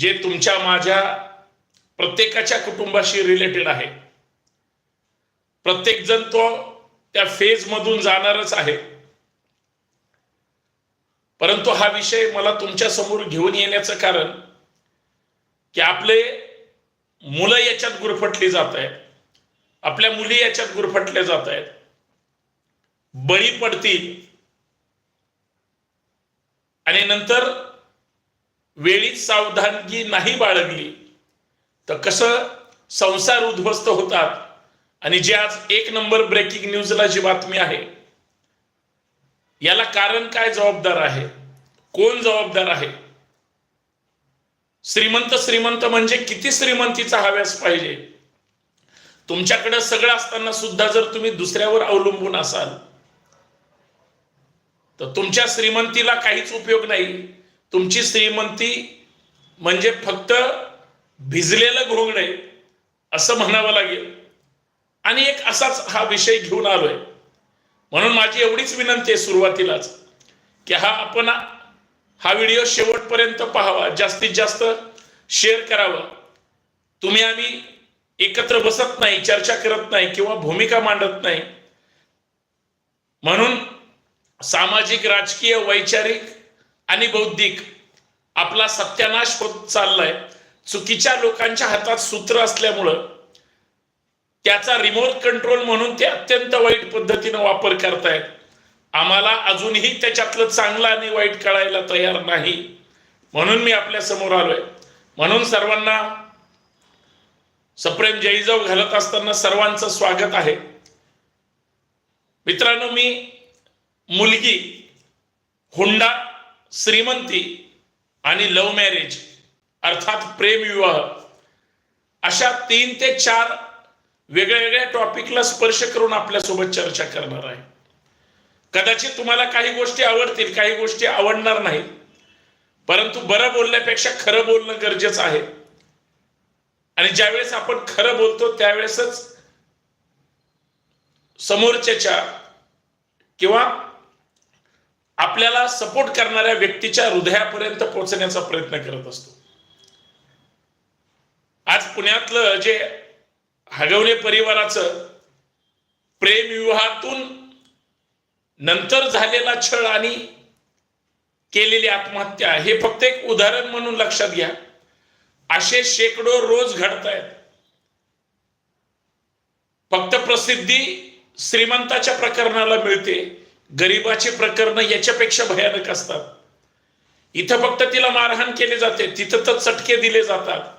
जे तुमच्या माझ्या प्रत्येकाच्या कुटुंबाशी रिलेटेड आहे. प्रत्येक जण तो त्या फेज मधून जाणारच आहे. परंतु हा विषय मला तुमच्यासमोर घेऊन येण्याचं कारण की आपले मुलं याच्यात गुरफटली जात आहेत. आपल्या मुली याच्यात गुरफटल्या जात आहेत. बळी पडतील. आणि नंतर वेळीच सावधानगी नाही बाळगली. तर कसं संसार उद्ध्वस्त होतात. आणि जे आज एक नंबर ब्रेकिंग न्यूजला जी बातमी आहे याला कारण काय जबाबदार आहे? कोण जबाबदार आहे? श्रीमंत श्रीमंत म्हणजे किती श्रीमंतीचा हव्यास पाहिजे? तुमच्याकडे सगळं असताना सुद्धा जर तुम्ही दुसऱ्यावर अवलंबून असाल तर तुमच्या श्रीमंतीला काहीच उपयोग नाही. तुमची श्रीमंती म्हणजे फक्त भिजलेलं घोंगडे असं म्हणावं लागेल. आणि एक असाच हा विषय घेऊन आलोय. म्हणून माझी एवढीच विनंती आहे सुरुवातीलाच की हा आपण हा व्हिडिओ शेवटपर्यंत पाहावा जास्तीत जास्त शेअर करावं. तुम्ही आम्ही एकत्र बसत नाही चर्चा करत नाही किंवा भूमिका मांडत नाही. म्हणून सामाजिक राजकीय वैचारिक आणि बौद्धिक. आपला सत्यानाश होत चाललाय. चुकीच्या लोकांच्या हातात सूत्र असल्यामुळं त्याचा रिमोट कंट्रोल म्हणून ते अत्यंत वाईट पद्धतीनं वापर करतायत. आम्हाला अजूनही त्याच्यातलं चांगलं आणि वाईट कळायला तयार नाही. म्हणून मी आपल्यासमोर आलोय. म्हणून सर्वांना सप्रेम जयजाव घालत असताना सर्वांचं स्वागत आहे. मित्रांनो मी मुलगी हुंडा श्रीमंती आणि लव्ह मॅरेज अर्थात प्रेमविवाह अशा तीन ते चार वेगळ्या वेगळ्या टॉपिकला स्पर्श करून आपल्यासोबत चर्चा करणार आहे. कदाचित तुम्हाला काही गोष्टी आवडतील काही गोष्टी आवडणार नाही. परंतु बरं बोलण्यापेक्षा खरं बोलणं गरजेचं आहे. आणि ज्यावेळेस आपण खरं बोलतो त्यावेळेसच समोरच्याच्या किंवा आपल्याला सपोर्ट करणाऱ्या व्यक्तीच्या हृदयापर्यंत पोहोचण्याचा प्रयत्न करत असतो. आज पुण्यातलं जे हगवणे परिवाराचं प्रेमविवाहातून नंतर झालेला छळ आणि केलेली आत्महत्या हे फक्त एक उदाहरण म्हणून लक्षात घ्या. असे शेकडो रोज घडत आहेत फक्त प्रसिद्धी श्रीमंताच्या प्रकरणाला मिळते. गरिबाची प्रकरण याच्यापेक्षा भयानक असतात. इथं फक्त तिला मारहाण केली जाते तिथं तर चटके दिले जातात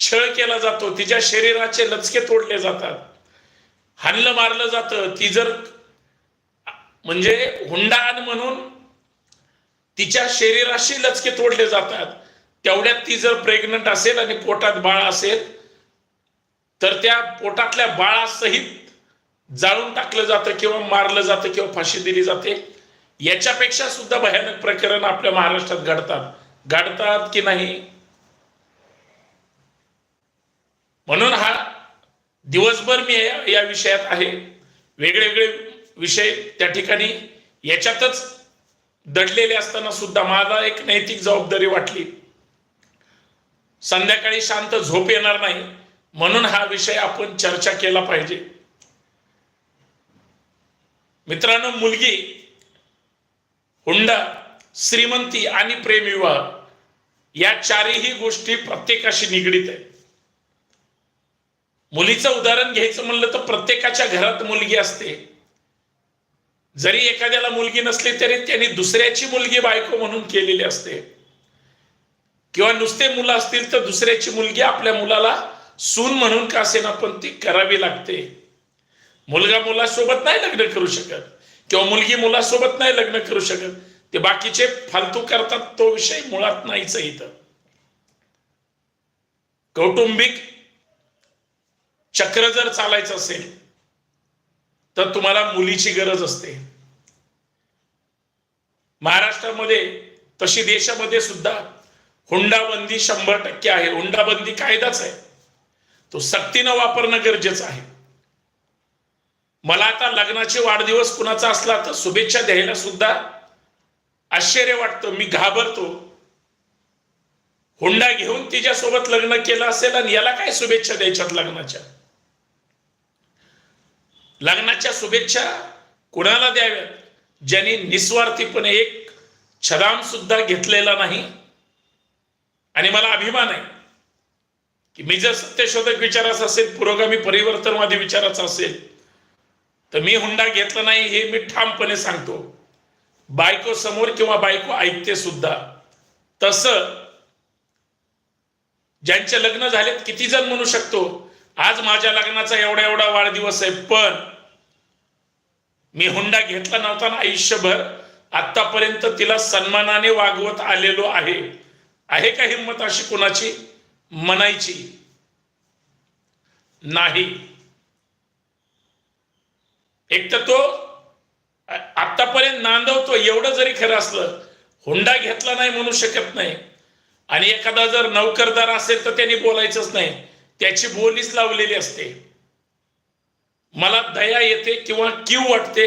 छळ केला जातो तिच्या शरीराचे लचके तोडले जातात. हल्लं मारलं जातं ती जर म्हणजे हुंडाण म्हणून तिच्या शरीराशी लचके तोडले जातात तेवढ्यात ती जर प्रेग्नंट असेल आणि पोटात बाळ असेल तर त्या पोटातल्या बाळासहित जाळून टाकलं जातं किंवा मारलं जातं किंवा फाशी दिली जाते याच्यापेक्षा सुद्धा भयानक प्रकरण आपल्या महाराष्ट्रात घडतात. घडतात की नाही? म्हणून हा दिवसभर मी या विषयात आहे. वेगवेगळे विषय त्या ठिकाणी याच्यातच दडलेले असताना सुद्धा माझा एक नैतिक जबाबदारी वाटली. संध्याकाळी शांत झोप येणार नाही म्हणून हा विषय आपण चर्चा केला पाहिजे. मित्रांनो मुलगी हुंडा श्रीमंती आणि प्रेमविवाह या चारही गोष्टी प्रत्येकाशी निगडीत आहेत. मुलीचं उदाहरण घ्यायचं म्हणलं तर प्रत्येकाच्या घरात मुलगी असते. जरी एखाद्याला मुलगी नसली तरी त्यांनी दुसऱ्याची मुलगी बायको म्हणून केलेली असते. किंवा नुसते मुलं असतील तर दुसऱ्याची मुलगी आपल्या मुलाला सून म्हणून का असेना पण ती करावी लागते. मुलगा मुलासोबत नाही लग्न करू शकत. किंवा मुलगी मुलासोबत नाही लग्न करू शकत. ते बाकीचे फालतू करतात तो विषय मुळात नाहीच इथं. कौटुंबिक चक्र जर चालायचं असेल तर तुम्हाला मुलीची गरज असते. महाराष्ट्रामध्ये तशी देशामध्ये सुद्धा हुंडाबंदी शंभर टक्के आहे. हुंडाबंदी कायदाच आहे. तो सक्तीनं वापरणं गरजेचं आहे. मला आता लग्नाचे वाढदिवस कुणाचा असला तर शुभेच्छा द्यायला सुद्धा आश्चर्य वाटतं. मी घाबरतो. हुंडा घेऊन तिच्यासोबत लग्न केलं असेल आणि याला काय शुभेच्छा द्यायच्यात लग्नाच्या? लग्नाच्या शुभेच्छा कुणाला द्याव्यात? ज्यांनी निस्वार्थीपणे एक छदाम सुद्धा घेतलेला नाही. आणि मला अभिमान आहे की मी जर सत्यशोधक विचाराचा असेल पुरोगामी परिवर्तनवादी विचाराचा असेल तर मी हुंडा घेतला नाही हे मी ठामपणे सांगतो. बायको समोर किंवा बायको ऐकते सुद्धा. तस ज्यांचे लग्न झालेत किती जण म्हणू शकतो? आज माझ्या लग्नाचा एवढा एवढा वाढदिवस आहे पण मी हुंडा घेतला नव्हता ना आयुष्यभर. आतापर्यंत तिला सन्मानाने वागवत आलेलो आहे. आहे का हिंमत अशी कोणाची? म्हणायची नाही. एक तर तो आतापर्यंत नांदवतो एवढं जरी खरं असलं हुंडा घेतला नाही म्हणू शकत नाही. आणि एखादा जर नौकरदार असेल तर त्यांनी बोलायचंच नाही. त्याची बोलीच लावलेली असते. मला दया येते किंवा किव वाटते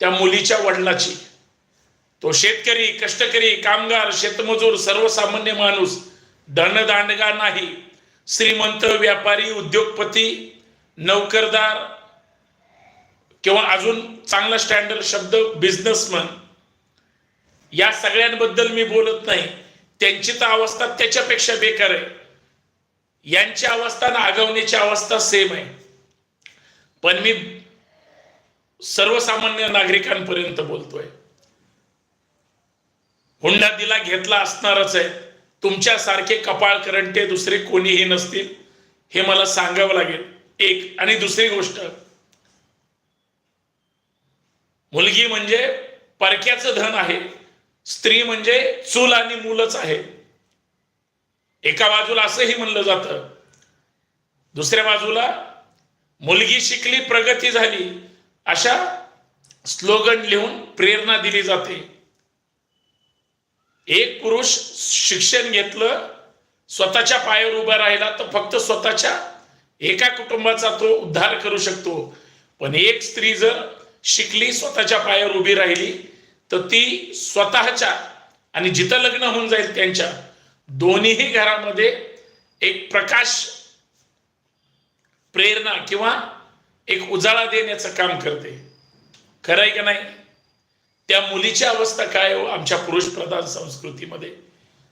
त्या मुलीच्या वडिलाची. तो शेतकरी कष्टकरी कामगार शेतमजूर सर्वसामान्य माणूस दणदांडगा नाही. श्रीमंत व्यापारी उद्योगपती नौकरदार किंवा अजून चांगला स्टँडर्ड शब्द बिझनेसमन या सगळ्यांबद्दल मी बोलत नाही. त्यांची तर अवस्था त्याच्यापेक्षा बेकार आहे. यांची अवस्था आणि आगवण्याची अवस्था सेम आहे. पण मी सर्वसामान्य नागरिकांपर्यंत बोलतोय. हुंडा दिला घेतला असणारच आहे. तुमच्यासारखे कपाळ करंटे दुसरे कोणीही नसतील हे मला सांगावं लागेल. एक आणि दुसरी गोष्ट मुलगी म्हणजे परक्याचं धन आहे स्त्री म्हणजे चूल आणि मूलच आहे. एका बाजूला असंही म्हणलं जातं दुसऱ्या बाजूला मुलगी शिकली प्रगती झाली अशा स्लोगन लिहून प्रेरणा दिली जाते. एक पुरुष शिक्षण घेतलं स्वतःच्या पायावर उभा राहिला तर फक्त स्वतःच्या एका कुटुंबाचा तो उद्धार करू शकतो. पण एक स्त्री जर शिकली स्वतःच्या पायावर उभी राहिली तर ती स्वतःच्या आणि जिथं लग्न होऊन जाईल त्यांच्या दोन्हीही घरामध्ये एक प्रकाश प्रेरणा किंवा एक उजाळा देण्याचं काम करते. खरं आहे का नाही? त्या मुलीची अवस्था काय हो आमच्या पुरुष प्रधान संस्कृतीमध्ये?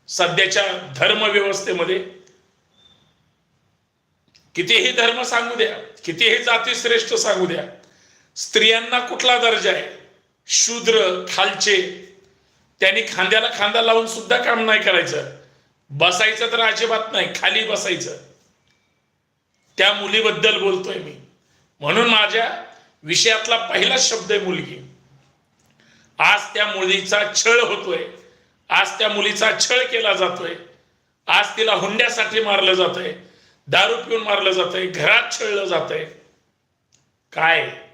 सध्याच्या धर्मव्यवस्थेमध्ये? कितीही धर्म सांगू द्या कितीही जाती श्रेष्ठ सांगू द्या स्त्रियांना कुठला दर्जा आहे? शूद्र खालचे. त्यांनी खांद्याला खांदा लावून सुद्धा काम नाही करायचं. बसायचं तर अजिबात नाही खाली बसायचं. त्या मुलीबद्दल बोलतोय मी. म्हणून माझ्या विषयातला पहिला शब्द आहे मुलगी. आज त्या मुलीचा छळ होतोय. आज त्या मुलीचा छळ केला जातोय. आज तिला हुंड्यासाठी मारलं जातंय. दारू पिऊन मारलं जातंय. घरात छळलं जातंय. काय?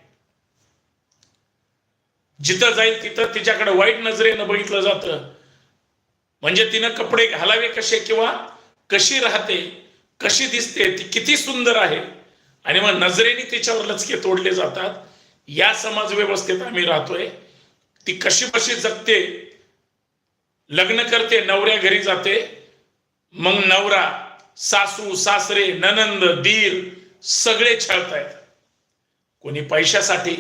जिथं जाईल तिथं तिच्याकडे वाईट नजरेनं बघितलं जातं. म्हणजे तिनं कपडे घालावे कसे किंवा कशी राहते कशी दिसते ती किती सुंदर आहे. आणि मग नजरेने तिच्यावर लचके तोडले जातात. या समाज व्यवस्थेत आम्ही राहतोय. ती कशी कशी जगते लग्न करते नवऱ्या घरी जाते. मग नवरा सासू सासरे ननंद दीर सगळे छळतायत. कोणी पैशासाठी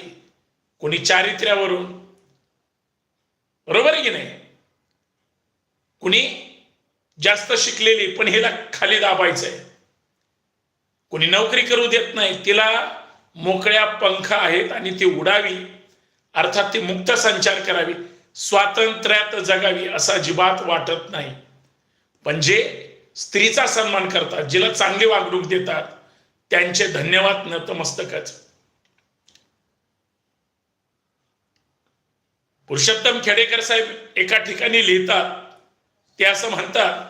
कोणी चारित्र्यावरून बरोबर आहे की नाही? कुणी जास्त शिकलेली पण हिला खाली दाबायचंय. कुणी नोकरी करू देत नाही तिला मोकळ्या पंख आहेत आणि ती उडावी अर्थात ती मुक्त संचार करावी स्वातंत्र्यात जगावी असं अजिबात वाटत नाही. पण जे स्त्रीचा सन्मान करतात जिला चांगली वागणूक देतात त्यांचे धन्यवाद नतमस्तकच. पुरुषोत्तम खेडेकर साहेब एका ठिकाणी लिहितात ते असं म्हणतात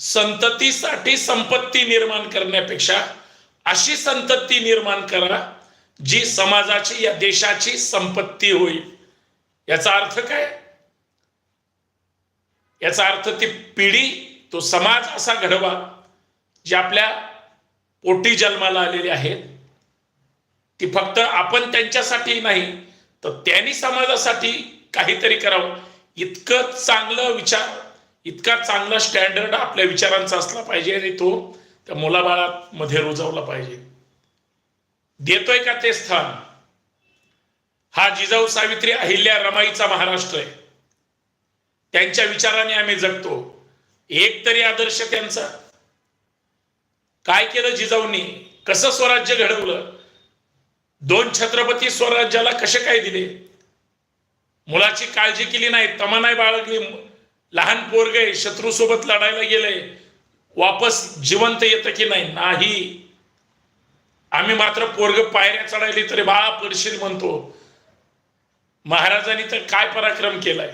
संततीसाठी संपत्ती निर्माण करण्यापेक्षा अशी संतती निर्माण करा जी समाजाची या देशाची संपत्ती होईल. याचा अर्थ काय? याचा अर्थ ती पिढी तो समाज असा घडवा जे आपल्या पोटी जन्माला आलेले आहेत. ती फक्त आपण त्यांच्यासाठी नाही तर त्यांनी समाजासाठी काहीतरी करावं. इतकं चांगलं विचार इतका चांगला स्टँडर्ड आपल्या विचारांचा असला पाहिजे आणि तो त्या मुलाबाळामध्ये रुजवला पाहिजे. देतोय का ते स्थान? हा जिजाऊ सावित्री अहिल्या रमाईचा महाराष्ट्र आहे. त्यांच्या विचाराने आम्ही जगतो. एक तरी आदर्श त्यांचा. काय केलं जिजाऊनी? कसं स्वराज्य घडवलं? दोन छत्रपती स्वराज्याला कसे काय दिले? मुलाची काळजी केली नाही तमा नाही बाळगली. लहान पोरग शत्रू सोबत लढायला गेले वापस जिवंत येतं की नाही? नाही. आम्ही मात्र पोरग पायऱ्या चढायली तरी बाळा पडशील म्हणतो. महाराजांनी तर काय पराक्रम केलाय?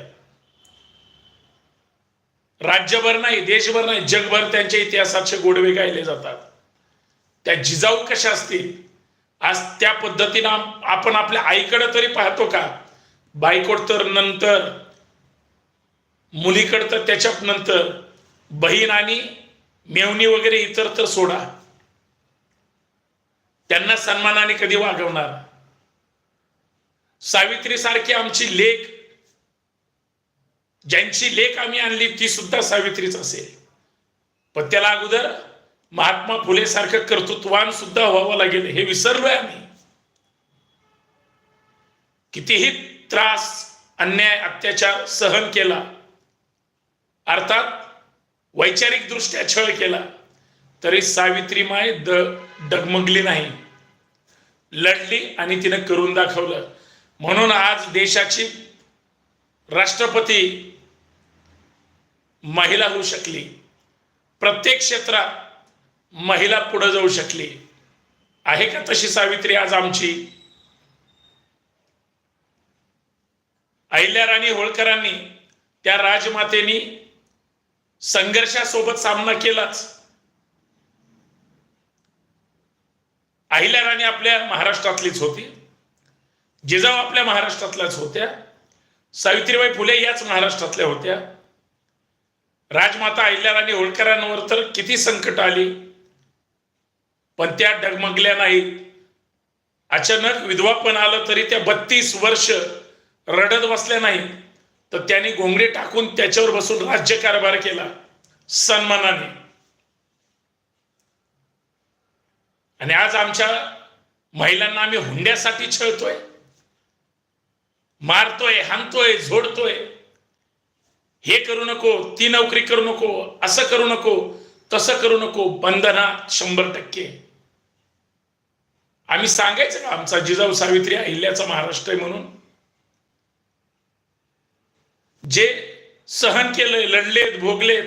राज्यभर नाही देशभर नाही जगभर त्यांच्या इतिहासाचे गोडवे गायले जातात. त्या जिजाऊ कशा असतील? आज त्या पद्धतीनं आपण आपल्या आईकडे तरी पाहतो का? बायकोड तर नंतर मुलीकडं तर त्याच्यात नंतर बहीण आणि मेवणी वगैरे इतर तर सोडा. त्यांना सन्मानाने कधी वागवणार? सावित्री सारखी आमची लेख ज्यांची लेख आम्ही आणली ती सुद्धा सावित्रीच असेल. पण त्याला अगोदर महात्मा फुले सारखं कर्तृत्वान सुद्धा व्हावं लागेल हे विसरलोय आम्ही. कितीही त्रास अन्याय अत्याचार सहन केला. अर्थात वैचारिक दृष्ट्या छळ केला. तरी सावित्री माय द डगमगली नाही. लढली आणि तिनं करून दाखवलं. म्हणून आज देशाची राष्ट्रपती महिला होऊ शकली. प्रत्येक क्षेत्रात महिला पुढे जाऊ शकली. आहे का तशी सावित्री आज आमची? अहिल्याराणी होळकरांनी त्या राजमातेनी संघर्षासोबत सामना केलाच. अहिल्याराणी आपल्या महाराष्ट्रातलीच होती. जिजाऊ आपल्या महाराष्ट्रातल्याच होत्या. सावित्रीबाई फुले याच महाराष्ट्रातल्या होत्या. राजमाता अहिल्याराणी होळकरांवर तर किती संकट आली. पण त्या डगमगल्या नाहीत. अचानक विधवापण आलं तरी त्या बत्तीस वर्ष रडत बसल्या नाहीत तर त्यांनी घोंगडे टाकून त्याच्यावर बसून राज्यकारभार केला. सन्मानाने. आणि आज आमच्या महिलांना आम्ही हुंड्यासाठी छळतोय. मारतोय हाणतोय झोडतोय. हे करू नको ती नोकरी करू नको असं करू नको तसं करू नको बंधना शंभर टक्के. आम्ही सांगायचं का आमचा जिजाऊ सावित्री अहिल्याचा महाराष्ट्र आहे म्हणून? जे सहन केलंय लढलेत भोगलेत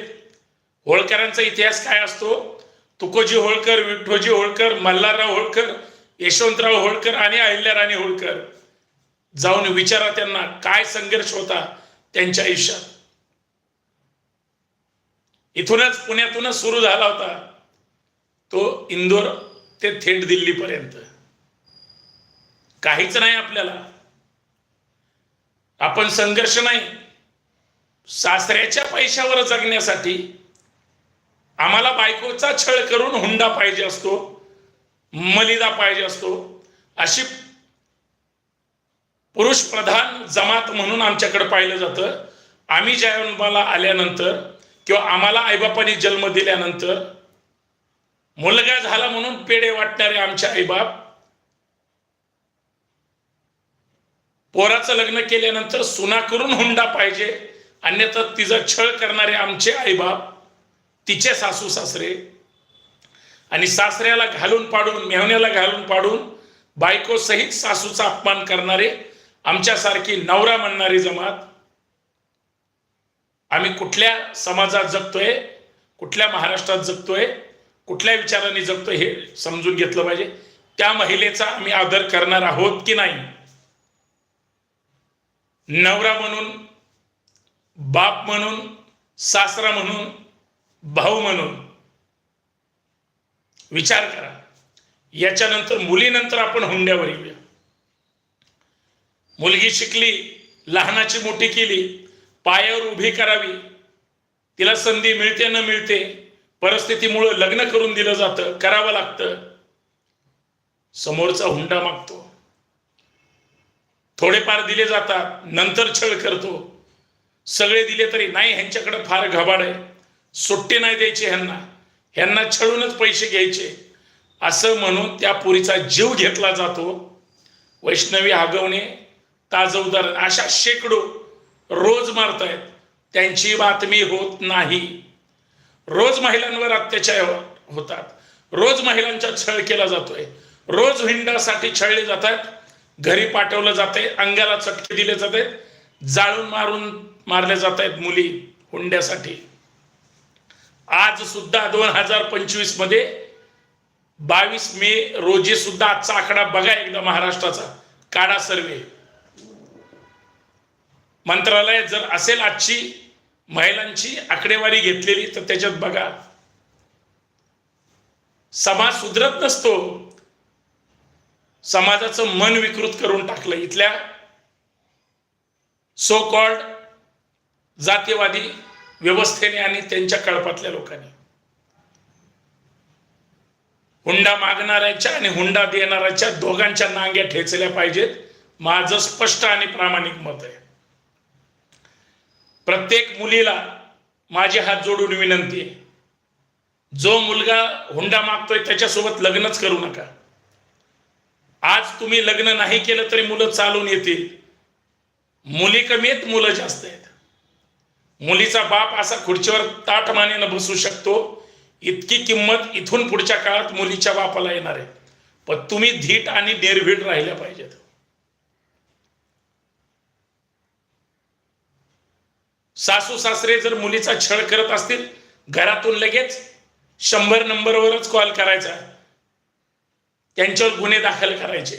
होळकरांचा इतिहास काय असतो? तुकोजी होळकर विठ्ठोजी होळकर मल्हारराव होळकर यशवंतराव होळकर आणि अहिल्या राणी होळकर जाऊन विचारा त्यांना काय संघर्ष होता त्यांच्या आयुष्यात. इथूनच पुण्यातूनच सुरू झाला होता तो इंदोर ते थेट दिल्लीपर्यंत. काहीच नाही आपल्याला. आपण संघर्ष नाही. सासऱ्याच्या पैशावर जगण्यासाठी आम्हाला बायकोचा छळ करून हुंडा पाहिजे असतो मलिदा पाहिजे असतो. अशी पुरुष प्रधान जमात म्हणून आमच्याकडे पाहिलं जातं. आम्ही जन्माला आल्यानंतर किंवा आम्हाला आईबापांनी जन्म दिल्यानंतर मुलगा झाला म्हणून पेढे वाटणारे आमचे आईबाप पोराचं लग्न केल्यानंतर सुना करून हुंडा पाहिजे. अन्यथा तिचा छळ करणारे आमचे आईबाप तिचे सासू सासरे आणि सासऱ्याला घालून पाडून मेहण्याला घालून पाडून बायको सहित सासूचा अपमान करणारे आमच्यासारखी नवरा म्हणणारी जमात आम्ही कुठल्या समाजात जगतोय कुठल्या महाराष्ट्रात जगतोय कुठल्या विचाराने जगतोय हे समजून घेतलं पाहिजे. त्या महिलेचा आम्ही आदर करणार आहोत की नाही? नवरा म्हणून बाप म्हणून सासरा म्हणून भाऊ म्हणून. विचार करा. याच्यानंतर मुलीनंतर आपण हुंड्यावर येऊया. मुलगी शिकली लहानाची मोठी केली पायावर उभी करावी. तिला संधी मिळते न मिळते परिस्थितीमुळं लग्न करून दिलं जातं करावं लागतं. समोरचा हुंडा मागतो. थोडेफार दिले जातात नंतर छळ करतो. सगळे दिले तरी नाही ह्यांच्याकडे फार घबाड आहे. सुट्टी नाही द्यायची ह्यांना. ह्यांना छळूनच पैसे घ्यायचे. असं म्हणून त्या पुरीचा जीव घेतला जातो. वैष्णवी आगवणे ताजं उदाहरण अशा शेकडो रोज मारतायत. त्यांची बातमी होत नाही. रोज महिलांवर अत्याचार हो-, होतात. रोज महिलांचा छळ केला जातोय. रोज हिंडासाठी छळले जातात. घरी पाठवलं जाते अंगाला चटके दिले जाते जाळून मारून मारल्या जात आहेत मुली हुंड्यासाठी. आज सुद्धा दोन हजार पंचवीसमध्ये बावीस मे रोजी सुद्धा आजचा आकडा बघा एकदा महाराष्ट्राचा. काढा सर्वे. मंत्रालयात जर असेल आजची महिलांची आकडेवारी घेतलेली तर त्याच्यात बघा. समाज सुधरत नसतो. समाजाचं मन विकृत करून टाकलं इथल्या सो कॉल्ड जातीयवादी व्यवस्थेने आणि त्यांच्या कळपातल्या लोकांनी. हुंडा मागणाऱ्याच्या आणि हुंडा देणाऱ्याच्या दोघांच्या नांग्या ठेचल्या पाहिजेत. माझं स्पष्ट आणि प्रामाणिक मत आहे. प्रत्येक मुलीला माझे हात जोडून विनंती आहे. जो मुलगा हुंडा मागतोय त्याच्यासोबत लग्नच करू नका. आज तुम्ही लग्न नाही केलं तरी मुलं चालून येतील. मुली कमी आहेत मुलं जास्त आहेत. मुलीचा बाप असा खुर्चीवर ताटमानेनं बसू शकतो. इतकी किंमत इथून पुढच्या काळात मुलीच्या बापाला येणार आहे. पण तुम्ही धीट आणि निर्भीड राहिल्या पाहिजेत. सासू सासरे जर मुलीचा छळ करत असतील घरातून लगेच शंभर नंबरवरच कॉल करायचा. त्यांच्यावर गुन्हे दाखल करायचे.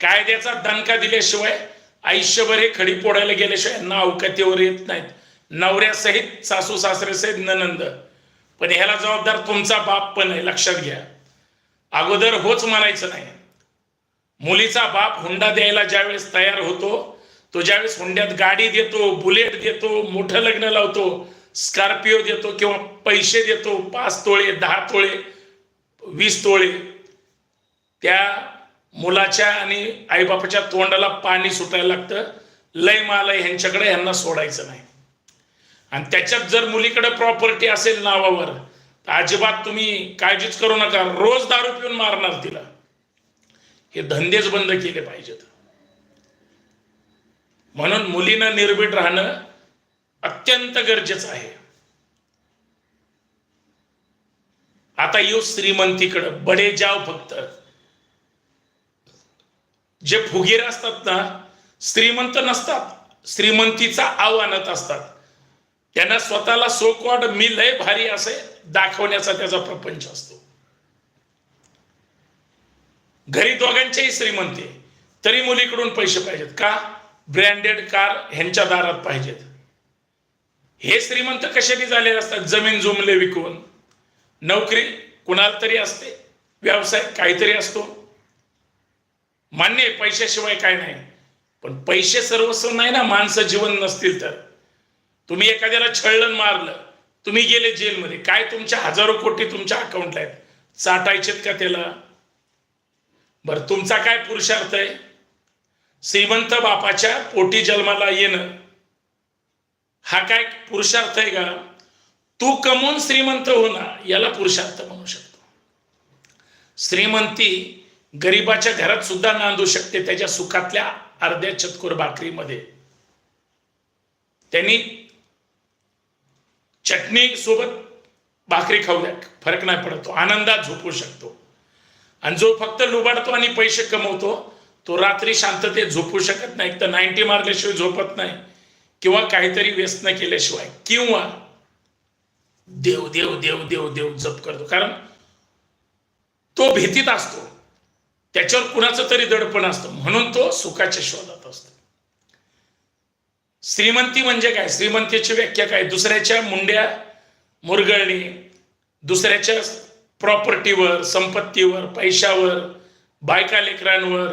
कायद्याचा दणका दिल्याशिवाय आयुष्यभर हे खडी पोडायला गेल्याशिवाय यांना अवकातीवर येत नाहीत. नवऱ्यासहित सासू सासऱ्यासहित ननंद. पण ह्याला जबाबदार तुमचा बाप पण आहे लक्षात घ्या. अगोदर होच म्हणायचं नाही. मुलीचा बाप हुंडा द्यायला ज्यावेळेस तयार होतो तो ज्यावेळेस हुंड्यात गाडी देतो बुलेट देतो मोठं लग्न लावतो स्कॉर्पिओ देतो किंवा पैसे देतो पाच तोळे दहा तोळे वीस तोळे त्या मुलाच्या आणि आईबापाच्या तोंडाला पाणी सुटायला लागतं. लय मालय ह्यांच्याकडे ह्यांना सोडायचं नाही. आणि त्याच्यात जर मुलीकडे प्रॉपर्टी असेल नावावर तर अजिबात तुम्ही काळजीच करू नका. रोज दारू पिऊन मारणार तिला. हे धंदेच बंद केले पाहिजेत. म्हणून मुलीनं निर्भीड राहणं अत्यंत गरजेचं आहे. आता येऊ श्रीमंतीकडं. बडे जाव फक्त. जे फुगीर असतात ना श्रीमंत नसतात. श्रीमंतीचा आव आणत असतात. त्यांना स्वतःला सोकवाड मी लय भारी असे दाखवण्याचा त्याचा प्रपंच असतो. घरी दोघांचेही श्रीमंती तरी मुलीकडून पैसे पाहिजेत का? ब्रँडेड कार ह्यांच्या दारात पाहिजेत. हे श्रीमंत कशाने झालेले असतात? जमीन जुमले विकून. नोकरी कुणाला तरी असते. व्यवसाय काहीतरी असतो. मान्य पैशाशिवाय काय नाही. पण पैसे सर्वस्व नाही ना माणसं जीवन नसतील तर. तुम्ही एखाद्याला छळलं मारलं तुम्ही गेले जेलमध्ये काय तुमच्या हजारो कोटी तुमच्या अकाउंटला आहेत? चाटायचेत का त्याला? बरं तुमचा काय पुरुषार्थ आहे? श्रीमंत बापाच्या पोटी जन्माला येणं हा काय पुरुषार्थ आहे का? तू कमवून श्रीमंत होणं याला पुरुषार्थ म्हणू शकतो. श्रीमंती गरिबाच्या घरात सुद्धा नांदू शकते त्याच्या सुखातल्या अर्ध्या चतकोर भाकरीमध्ये. त्यांनी चटणी सोबत भाकरी खाऊ द्या. फरक नाही पडत. तो आनंदात झोपू शकतो. आणि जो फक्त लुबाडतो आणि पैसे कमवतो तो रात्री शांततेत झोपू शकत नाही. तर नाईन्टी मारल्याशिवाय झोपत नाही. किंवा काहीतरी व्यसन केल्याशिवाय. किंवा देव देव देव देव देव जप करतो. कारण तो भीतीत असतो. त्याच्यावर कुणाचं तरी दडपण असतं. म्हणून तो सुखाच्या शोधात असतो श्रीमंती म्हणजे काय? श्रीमंतीची व्याख्या काय? दुसऱ्याच्या मुंड्या मुरगळणे दुसऱ्याच्या प्रॉपर्टीवर संपत्तीवर पैशावर बायका लेकरांवर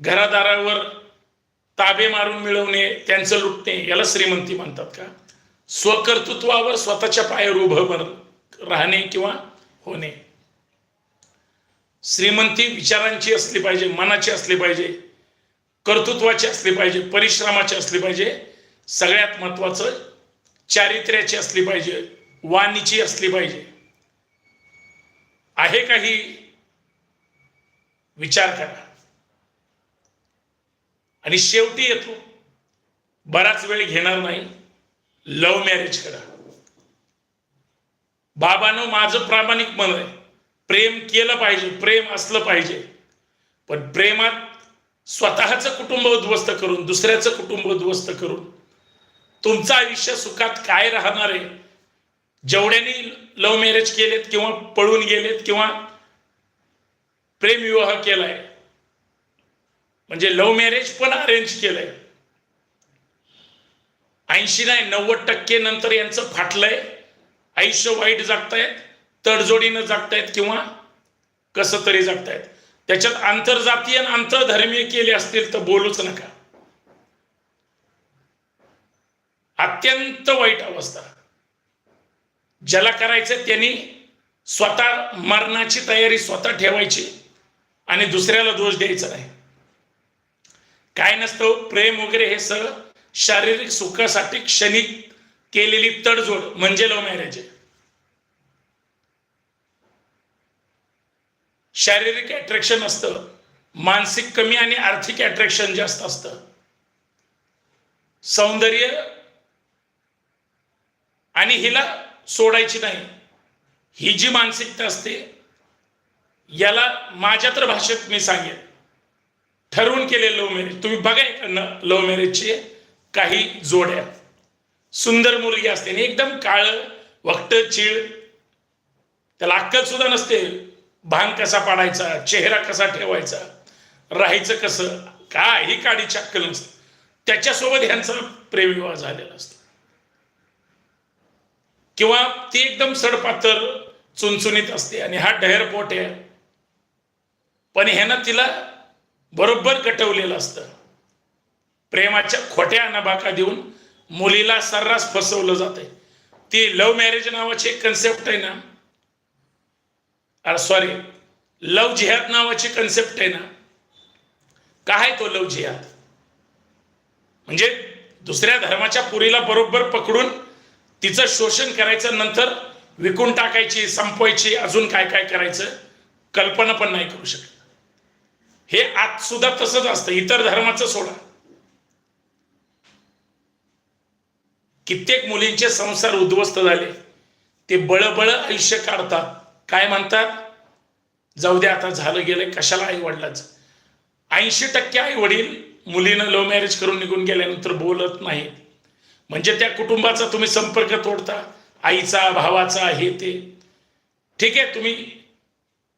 घरादारावर ताबे मारून मिळवणे त्यांचं लुटणे याला श्रीमंती म्हणतात का? स्वकर्तृत्वावर स्वतःच्या पायावर उभं राहणे किंवा होणे. श्रीमंती विचारांची असली पाहिजे मनाची असली पाहिजे कर्तृत्वाची असली पाहिजे परिश्रमाची असली पाहिजे सगळ्यात महत्वाचं चारित्र्याची असली पाहिजे वाणीची असली पाहिजे. आहे काही विचार करा. आणि शेवटी येतो बराच वेळ घेणार नाही लव्ह मॅरेज करा. बाबानं माझं प्रामाणिक मन आहे. प्रेम केलं पाहिजे प्रेम असलं पाहिजे. पण प्रेमात स्वतःचं कुटुंब उद्ध्वस्त करून दुसऱ्याचं कुटुंब उद्ध्वस्त करून तुमचं आयुष्य सुखात काय राहणार आहे? जेवढ्यानी लव्ह मॅरेज केलेत किंवा पळून गेलेत किंवा प्रेमविवाह केलाय म्हणजे लव्ह मॅरेज पण अरेंज केलंय. ऐंशी नाही नव्वद टक्के नंतर यांचं फाटलंय. आयुष्य वाईट जगतायत तडजोडीनं जगतायत किंवा कसं तरी जगतायत. त्याच्यात आंतरजातीय आणि आंतरधर्मीय केले असतील तर बोलूच नका. अत्यंत वाईट अवस्था. ज्याला करायचं त्यांनी स्वतः मरणाची तयारी स्वतः ठेवायची आणि दुसऱ्याला दोष द्यायचा नाही. काय नसतं हो, प्रेम वगैरे हे सगळं शारीरिक सुखासाठी क्षणिक केलेली तडजोड म्हणजे लव्ह मॅरेज आहे. शारीरिक अट्रॅक्शन असतं मानसिक कमी आणि आर्थिक अट्रॅक्शन जास्त असतं. सौंदर्य आणि हिला सोडायची नाही. ही जी मानसिकता असते याला माझ्या तर भाषेत मी सांगेन. ठरवून केले लव्ह मॅरेज तुम्ही बघा लव्ह मॅरेजचे काही जोड्या. सुंदर मुलगी असते आणि एकदम काळ वक्त चिळ. त्याला अक्कल सुद्धा नसते भांग कसा पाडायचा चेहरा कसा ठेवायचा राहायचं कसं काही काडीची अक्कल नसते. त्याच्यासोबत ह्यांचा प्रेमविवाह झालेला असतो. किंवा ती एकदम सडपातर चुनचुनीत असते आणि हा ढेरपोट आहे. पण ह्यानं तिला बरोबर कटवलेलं असतं. प्रेमाच्या खोट्या नबाका देऊन मुलीला सर्रास फसवलं जाते ती लव्ह मॅरेज नावाची एक कन्सेप्ट आहे ना. अरे सॉरी लव जिहाद नावाची कन्सेप्ट आहे ना. काय तो लव जिहाद? म्हणजे दुसऱ्या धर्माच्या पुरीला बरोबर पकडून तिचं शोषण करायचं नंतर विकून टाकायची संपवायची अजून काय काय करायचं कल्पना पण नाही करू शकत. हे आज सुद्धा तसंच असतं इतर धर्माचं सोडा. कित्येक मुलींचे संसार उद्ध्वस्त झाले. ते बळबळ आयुष्य काढतात. काय म्हणतात? जाऊ दे आता झालं गेलं कशाला आई वडिलाच? ऐंशी टक्के आई वडील मुलीनं लव्ह मॅरेज करून निघून गेल्यानंतर बोलत नाहीत. म्हणजे त्या कुटुंबाचा तुम्ही संपर्क तोडता आईचा भावाचा हे ते. ठीक आहे तुम्ही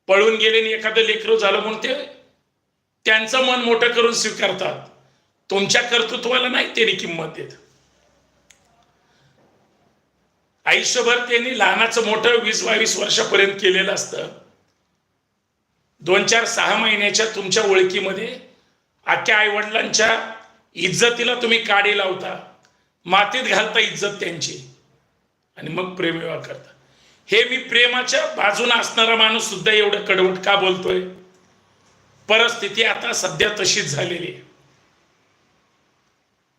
पळून गेले आणि एखादं लेकरू झालं म्हणून ते त्यांचं मन मोठं करून स्वीकारतात. तुमच्या कर्तृत्वाला नाही त्यांनी किंमत देत. आयुष्यभर त्यांनी लहानाचं मोठं वीस बावीस वर्षापर्यंत केलेलं असतं. दोन चार सहा महिन्याच्या तुमच्या ओळखीमध्ये आख्या आईवडिलांच्या इज्जतीला तुम्ही काडी लावता. मातीत घालता इज्जत त्यांची. आणि मग प्रेमविवाह करता हे मी प्रेमाच्या बाजूने असणारा माणूस सुद्धा एवढं कडवट का बोलतोय? परिस्थिती आता सध्या तशीच झालेली आहे.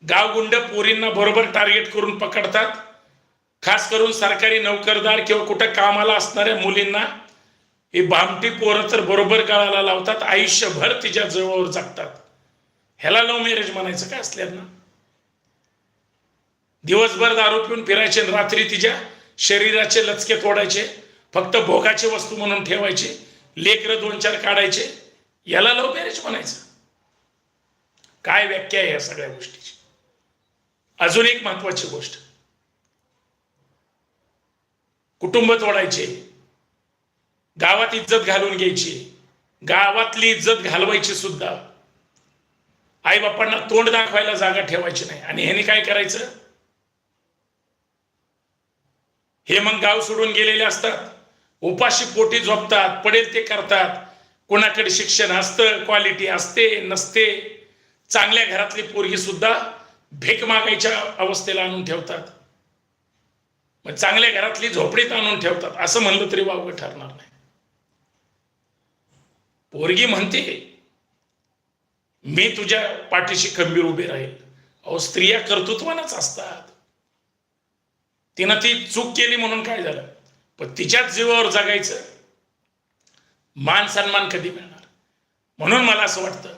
गावगुंड पोरींना बरोबर टार्गेट करून पकडतात. खास करून सरकारी नोकरदार किंवा कुठं कामाला असणाऱ्या मुलींना हे भामटी पोरं तर बरोबर गळाला लावतात. आयुष्यभर तिच्या जवळवर जगतात. ह्याला लव्ह मॅरेज म्हणायचं काय असल्यानं दिवसभर दारू पिऊन फिरायचे आणि रात्री तिच्या शरीराचे लचके तोडायचे फक्त भोगाची वस्तू म्हणून ठेवायचे लेकरं दोन चार काढायचे याला लव्ह मॅरेज म्हणायचं. काय व्याख्या आहे या सगळ्या गोष्टीची? अजून एक महत्वाची गोष्ट. कुटुंब तोडायचे गावात इज्जत घालून घ्यायची गावातली इज्जत घालवायची सुद्धा. आई बापांना तोंड दाखवायला जागा ठेवायची नाही. आणि ह्याने काय करायचं? हे मग गाव सोडून गेलेले असतात. उपाशी पोटी झोपतात पडेल ते करतात. कोणाकडे शिक्षण असतं क्वालिटी असते नसते. चांगल्या घरातली पोरगी सुद्धा भेक मागायच्या अवस्थेला आणून ठेवतात. मग चांगल्या घरातली झोपडीत आणून ठेवतात. असं म्हणलं तरी वावगं ठरणार नाही. पोरगी म्हणते मी तुझ्या पाठीशी खंबीर उभे राहील. अहो स्त्रिया कर्तृत्वानच असतात. तिनं ती चूक केली म्हणून काय झालं? पण तिच्याच जीवावर जगायचं. मान सन्मान कधी मिळणार? म्हणून मला असं वाटतं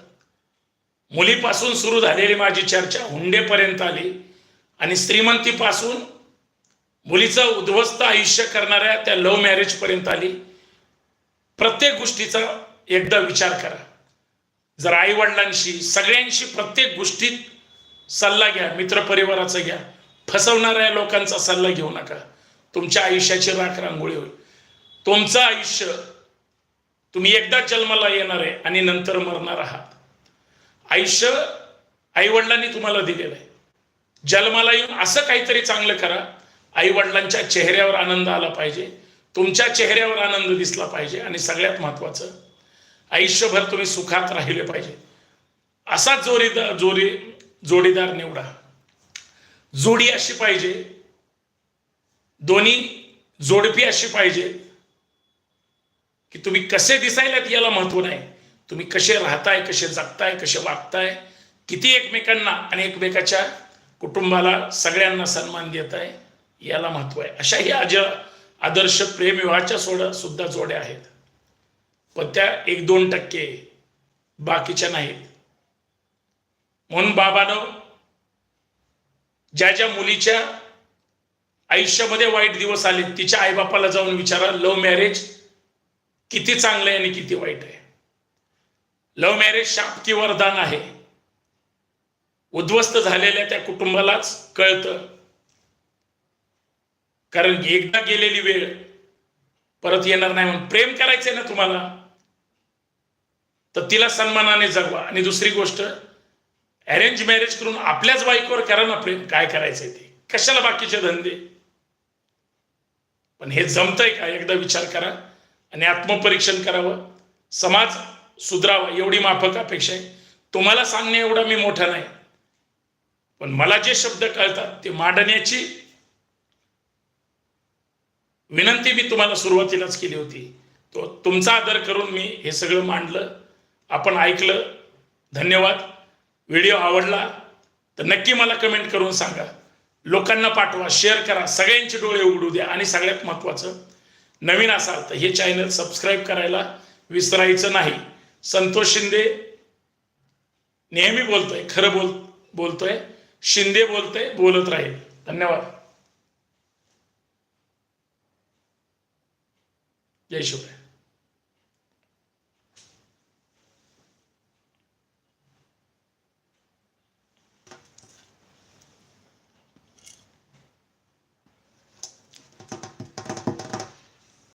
मुलीपासून सुरू झालेली माझी चर्चा हुंडेपर्यंत आली आणि श्रीमंतीपासून मुलीचं उद्ध्वस्त आयुष्य करणाऱ्या त्या लव्ह मॅरेजपर्यंत आली. प्रत्येक गोष्टीचा एकदा विचार करा. जर आई वडिलांशी सगळ्यांशी प्रत्येक गोष्टीत सल्ला घ्या मित्रपरिवाराचा घ्या फसवणाऱ्या लोकांचा सल्ला घेऊ नका. तुमच्या आयुष्याची राख रांगोळी होईल. तुमचं आयुष्य तुम्ही एकदा जन्माला येणार आहे आणि नंतर मरणार आहात. आयुष्य आईवडिलांनी तुम्हाला दिलेलं आहे. जन्माला येऊन असं काहीतरी चांगलं करा. आई वडिलांच्या चेहऱ्यावर आनंद आला पाहिजे. तुमच्या चेहऱ्यावर आनंद दिसला पाहिजे आणि सगळ्यात महत्वाचं आयुष्यभर तुम्ही सुखात राहिले पाहिजे. असा जोरीदार जोरी जोडीदार निवडा. जोडी अशी पाहिजे. दोन्ही जोडपी अशी पाहिजे. की तुम्ही कसे दिसायलात याला महत्त्व नाही. तुम्ही कसे राहताय कसे जगताय कसे वागताय किती एकमेकांना आणि एकमेकाच्या कुटुंबाला सगळ्यांना सन्मान देत आहे याला महत्त्व आहे. अशाही आज आदर्श प्रेमविवाहाच्या सोडा सुद्धा जोड्या आहेत. पण त्या एक दोन टक्के बाकीच्या नाहीत. म्हणून बाबानं ज्या ज्या मुलीच्या आयुष्यामध्ये वाईट दिवस आले तिच्या आईबापाला जाऊन विचारा लव्ह मॅरेज किती चांगलं आहे आणि किती वाईट आहे. लव्ह मॅरेज शाप की वरदान आहे. उद्ध्वस्त झालेल्या त्या कुटुंबालाच कळतं. कारण एकदा गेलेली वेळ परत येणार नाही म्हणून प्रेम करायचंय ना तुम्हाला तर तिला सन्मानाने जगवा. आणि दुसरी गोष्ट अरेंज मॅरेज करून आपल्याच बाईकवर करा ना प्रेम. काय करायचंय ते? कशाला बाकीचे धंदे? पण हे जमतंय का? एकदा विचार करा आणि आत्मपरीक्षण करावं. समाज सुधरावा. एवढी माफक अपेक्षा आहे. तुम्हाला सांगणे एवढा मी मोठा नाही. पण मला जे शब्द कळतात ते मांडण्याची विनंती मी तुम्हाला सुरुवातीलाच केली होती. तो तुमचा आदर करून मी हे सगळं मांडलं. आपण ऐकलं. धन्यवाद. व्हिडिओ आवडला तर नक्की मला कमेंट करून सांगा. लोकांना पाठवा शेअर करा सगळ्यांचे डोळे उघडू द्या आणि सगळ्यात महत्त्वाचं नवीन असाल तर हे चॅनल सबस्क्राईब करायला विसरायचं नाही. संतोष शिंदे नेहमी बोलतोय खरं बोल बोलतोय शिंदे बोलतोय बोलत राहील. धन्यवाद. जय शिवराय.